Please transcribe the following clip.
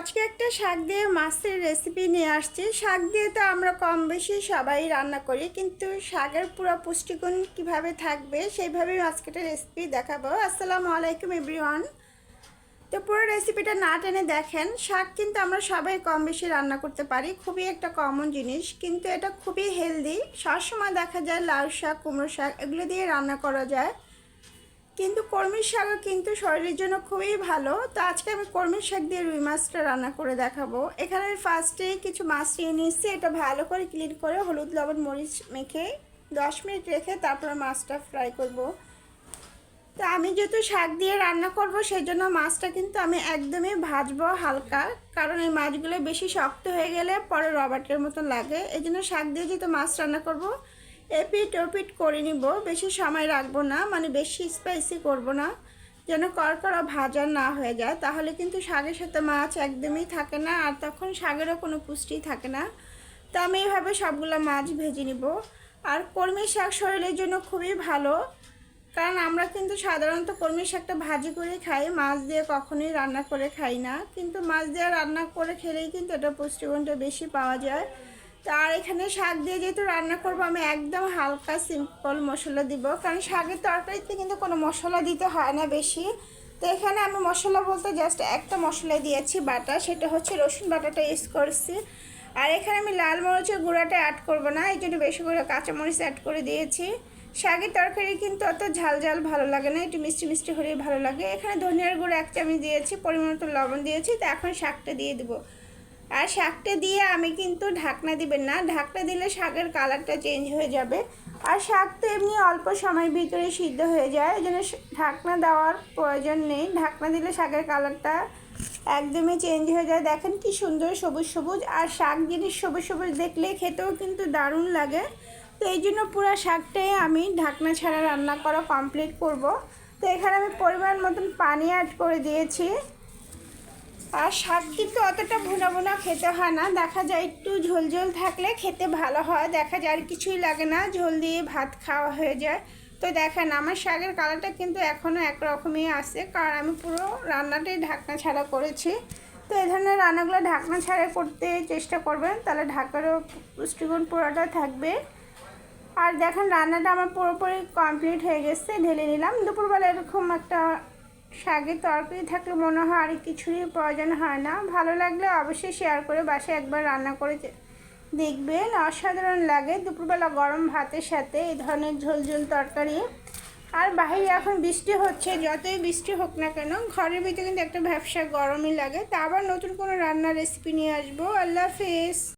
আজকে একটা শাক দিয়ে মাছের রেসিপি নিয়ে আসছি। শাক দিয়ে তো আমরা কম বেশি সবাই রান্না করি, কিন্তু শাকের পুরো পুষ্টিগুণ কীভাবে থাকবে সেইভাবেই আজকে একটা রেসিপি দেখাবো। আসসালামু আলাইকুম এভরিওয়ান তো পুরো রেসিপিটা না টেনে দেখেন, শাক কিন্তু আমরা সবাই কম বেশি রান্না করতে পারি, খুবই একটা কমন জিনিস, কিন্তু এটা খুবই হেলদি সবসময় দেখা যায় লাউ শাক, কুমড়ো শাক, এগুলো দিয়ে রান্না করা যায়। কিন্তু কর্মীর শাকও কিন্তু শরীরের জন্য খুবই ভালো। তো আজকে আমি কর্মীর শাক দিয়ে রুই মাছটা রান্না করে দেখাবো। এখানে ফার্স্টে কিছু মাছ নিয়ে নিচ্ছি এটা ভালো করে ক্লিন করে হলুদ, লবণ, মরিচ মেখে দশ মিনিট রেখে তারপরে মাছটা ফ্রাই করব। তো আমি যেহেতু শাক দিয়ে রান্না করব সেই জন্য মাছটা কিন্তু আমি একদমই ভাজবো হালকা, কারণ এই মাছগুলো বেশি শক্ত হয়ে গেলে পরে রবার্টের মতন লাগে। এই জন্য শাক দিয়ে যেহেতু মাছ রান্না করব এপিট ওপিট করে নিব, বেশি সময় রাখব না মানে বেশি স্পাইসি করব না। যেন করকরা ভাজা না হয়ে যায়, তাহলে কিন্তু শাকের সাথে মাছ একদমই থাকে না, আর তখন শাকেরও কোনো পুষ্টি থাকে না। তো আমি এইভাবে সবগুলো মাছ ভেজে নিব। আর কলমি শাক শরীরের জন্য খুবই ভালো, কারণ আমরা কিন্তু সাধারণত কলমি শাকটা ভাজি করে খাই, মাছ দিয়ে কখনোই রান্না করে খাই না। কিন্তু মাছ দিয়ে রান্না করে খেলেই কিন্তু এটা পুষ্টিগুণটা বেশি পাওয়া যায়। তার এখানে শাক দিয়ে যেহেতু রান্না করব, আমি একদম হালকা সিম্পল মশলা দিব। কারণ শাকের তরকারিতে কিন্তু কোনো মশলা দিতে হয় না বেশি। তো এখানে আমি মশলা বলতে জাস্ট একটা মশলা দিয়েছি, বাটা। সেটা হচ্ছে রসুন বাটাটা ইউজ করছি। আর এখানে আমি লাল মরিচের গুঁড়াটা অ্যাড করব না, এই জন্য বেশি করে কাঁচামরিচ অ্যাড করে দিয়েছি। শাকের তরকারি কিন্তু অত ঝাল ঝাল ভালো লাগে না, একটু মিষ্টি মিষ্টি হলেই ভালো লাগে। এখানে ধনিয়ার গুঁড়ো এক চামচ দিয়েছি, পরিমাণ লবণ দিয়েছি, তো এখন শাকটা দিয়ে দেবো। আর শাকটা দিয়ে আমি কিন্তু ঢাকনা দিবেন না। ঢাকনা দিলে শাকের কালারটা চেঞ্জ হয়ে যাবে। আর শাক তো এমনি অল্প সময়ের ভিতরে সিদ্ধ হয়ে যায়। এই জন্য ঢাকনা দেওয়ার প্রয়োজন নেই। ঢাকনা দিলে শাকের কালারটা একদমই চেঞ্জ হয়ে যায়। দেখেন কি সুন্দর সবুজ সবুজ। আর শাক জিনিস সবুজ সবুজ দেখলে খেতেও কিন্তু দারুণ লাগে। তো এই জন্য পুরো শাকটাই আমি ঢাকনা ছাড়া রান্না করা কমপ্লিট করব। তো এখানে আমি পরিমাণ মতন পানি অ্যাড করে দিয়েছি। আর শাক কিন্তু অতটা ভুনা ভুনা খেতে হয় না। দেখা যায় একটু ঝোল ঝোল থাকলে খেতে ভালো হয়। দেখা যায় আর কিছুই লাগে না, ঝোল দিয়ে ভাত খাওয়া হয়ে যায়। তো দেখেন, আমার শাকের কালারটা কিন্তু এখনও একরকমই আছে, কারণ আমি পুরো রান্নাটাই ঢাকনা ছাড়া করেছি। তো এই ধরনের রান্নাগুলো ঢাকনা ছাড়া করতে চেষ্টা করবেন, তাহলে ঢাকারও পুষ্টিগুণ পুরোটা থাকবে। আর দেখেন, রান্নাটা আমার পুরোপুরি কমপ্লিট হয়ে গেছে, ঢেলে নিলাম। দুপুরবেলা এরকম একটা শাকের তরকারি থাকলে মনে হয় আর কিছুরই প্রয়োজন হয় না। ভালো লাগলে অবশ্যই শেয়ার করে বাসায় একবার রান্না করে দেখবেন। অসাধারণ লাগে দুপুরবেলা গরম ভাতের সাথে এই ধরনের ঝোল ঝোল তরকারি। আর বাহিরে এখন বৃষ্টি হচ্ছে, যতই বৃষ্টি হোক না কেন ঘরের ভিতরে কিন্তু একটা ব্যবসা গরমই লাগে। তা আবার নতুন কোনো রান্নার রেসিপি নিয়ে আসব। আল্লাহ হাফেজ।